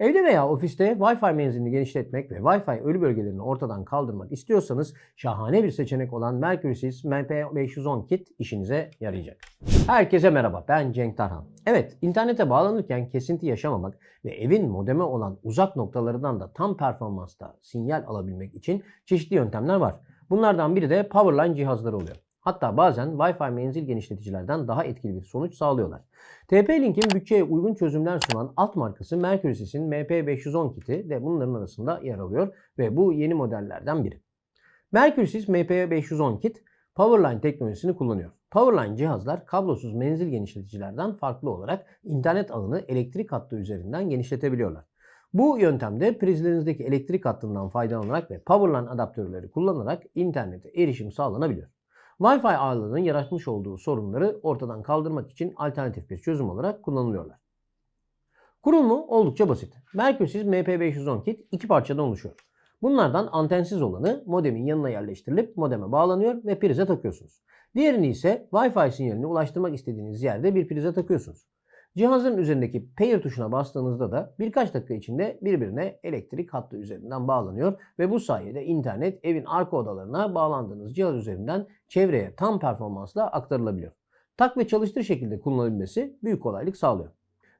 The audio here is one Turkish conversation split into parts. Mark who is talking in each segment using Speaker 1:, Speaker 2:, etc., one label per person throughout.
Speaker 1: Evde veya ofiste Wi-Fi menzilini genişletmek ve Wi-Fi ölü bölgelerini ortadan kaldırmak istiyorsanız şahane bir seçenek olan Mercury's MP510 kit işinize yarayacak. Herkese merhaba ben Cenk Tarhan. Evet internete bağlanırken kesinti yaşamamak ve evin modeme olan uzak noktalarından da tam performansta sinyal alabilmek için çeşitli yöntemler var. Bunlardan biri de Powerline cihazları oluyor. Hatta bazen Wi-Fi menzil genişleticilerden daha etkili bir sonuç sağlıyorlar. TP-Link'in bütçeye uygun çözümler sunan alt markası Mercurys'in MP510 kiti de bunların arasında yer alıyor ve bu yeni modellerden biri. Mercurys MP510 kit Powerline teknolojisini kullanıyor. Powerline cihazlar kablosuz menzil genişleticilerden farklı olarak internet ağını elektrik hattı üzerinden genişletebiliyorlar. Bu yöntemde prizlerinizdeki elektrik hattından faydalanarak ve Powerline adaptörleri kullanarak internete erişim sağlanabiliyor. Wi-Fi ağlarının yaratmış olduğu sorunları ortadan kaldırmak için alternatif bir çözüm olarak kullanılıyorlar. Kurulumu oldukça basit. Mercury's MP510 kit iki parçadan oluşuyor. Bunlardan antensiz olanı modemin yanına yerleştirilip modeme bağlanıyor ve prize takıyorsunuz. Diğerini ise Wi-Fi sinyalini ulaştırmak istediğiniz yerde bir prize takıyorsunuz. Cihazın üzerindeki Pair tuşuna bastığınızda da birkaç dakika içinde birbirine elektrik hattı üzerinden bağlanıyor ve bu sayede internet evin arka odalarına bağlandığınız cihaz üzerinden çevreye tam performansla aktarılabiliyor. Tak ve çalıştır şekilde kullanılabilmesi büyük kolaylık sağlıyor.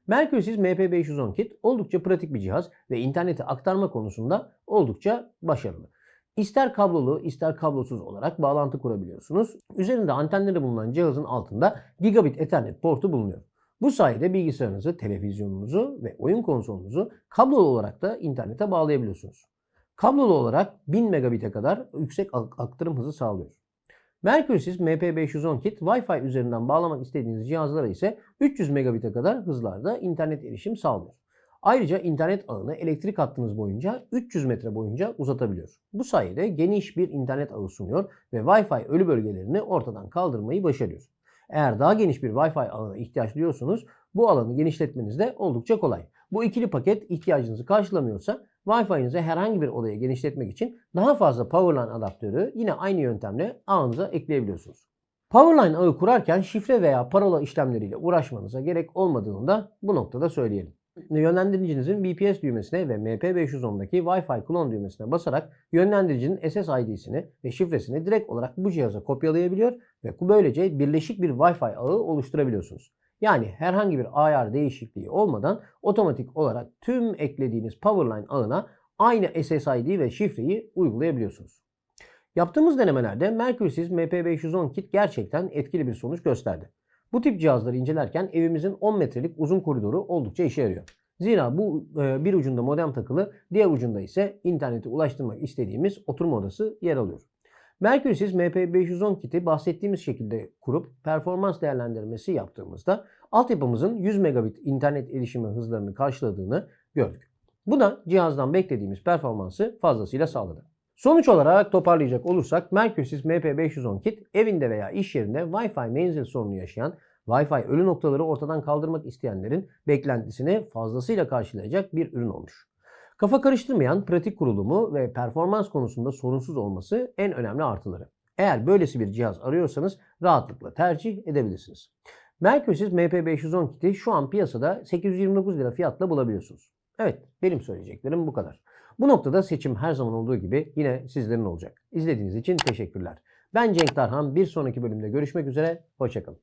Speaker 1: Mercurys MP510 kit oldukça pratik bir cihaz ve interneti aktarma konusunda oldukça başarılı. İster kablolu ister kablosuz olarak bağlantı kurabiliyorsunuz. Üzerinde antenleri bulunan cihazın altında gigabit ethernet portu bulunuyor. Bu sayede bilgisayarınızı, televizyonunuzu ve oyun konsolunuzu kablolu olarak da internete bağlayabiliyorsunuz. Kablolu olarak 1000 megabit'e kadar yüksek aktarım hızı sağlıyor. Mercurys MP510 kit Wi-Fi üzerinden bağlamak istediğiniz cihazlara ise 300 megabit'e kadar hızlarda internet erişim sağlıyor. Ayrıca internet ağını elektrik hattınız boyunca 300 metre boyunca uzatabiliyor. Bu sayede geniş bir internet ağı sunuyor ve Wi-Fi ölü bölgelerini ortadan kaldırmayı başarıyor. Eğer daha geniş bir Wi-Fi ağına ihtiyaç duyuyorsunuz, bu alanı genişletmeniz de oldukça kolay. Bu ikili paket ihtiyacınızı karşılamıyorsa Wi-Fi'nizi herhangi bir odaya genişletmek için daha fazla Powerline adaptörü yine aynı yöntemle ağınıza ekleyebiliyorsunuz. Powerline ağı kurarken şifre veya parola işlemleriyle uğraşmanıza gerek olmadığını da bu noktada söyleyelim. Yönlendiricinizin VPS düğmesine ve MP510'daki Wi-Fi klon düğmesine basarak yönlendiricinin SSID'sini ve şifresini direkt olarak bu cihaza kopyalayabiliyor ve böylece birleşik bir Wi-Fi ağı oluşturabiliyorsunuz. Yani herhangi bir ayar değişikliği olmadan otomatik olarak tüm eklediğiniz Powerline ağına aynı SSID ve şifreyi uygulayabiliyorsunuz. Yaptığımız denemelerde Mercurys MP510 kit gerçekten etkili bir sonuç gösterdi. Bu tip cihazları incelerken evimizin 10 metrelik uzun koridoru oldukça işe yarıyor. Zira bu e, bir ucunda modem takılı, diğer ucunda ise internete ulaştırmak istediğimiz oturma odası yer alıyor. Mercurys MP510 kiti bahsettiğimiz şekilde kurup performans değerlendirmesi yaptığımızda altyapımızın 100 megabit internet erişimi hızlarını karşıladığını gördük. Bu da cihazdan beklediğimiz performansı fazlasıyla sağladı. Sonuç olarak toparlayacak olursak Mercurys MP510 kit evinde veya iş yerinde Wi-Fi menzil sorunu yaşayan, Wi-Fi ölü noktaları ortadan kaldırmak isteyenlerin beklentisini fazlasıyla karşılayacak bir ürün olmuş. Kafa karıştırmayan pratik kurulumu ve performans konusunda sorunsuz olması en önemli artıları. Eğer böylesi bir cihaz arıyorsanız rahatlıkla tercih edebilirsiniz. Mercurys MP510 kiti şu an piyasada 829 lira fiyatla bulabiliyorsunuz. Evet benim söyleyeceklerim bu kadar. Bu noktada seçim her zaman olduğu gibi yine sizlerin olacak. İzlediğiniz için teşekkürler. Ben Cenk Tarhan. Bir sonraki bölümde görüşmek üzere. Hoşçakalın.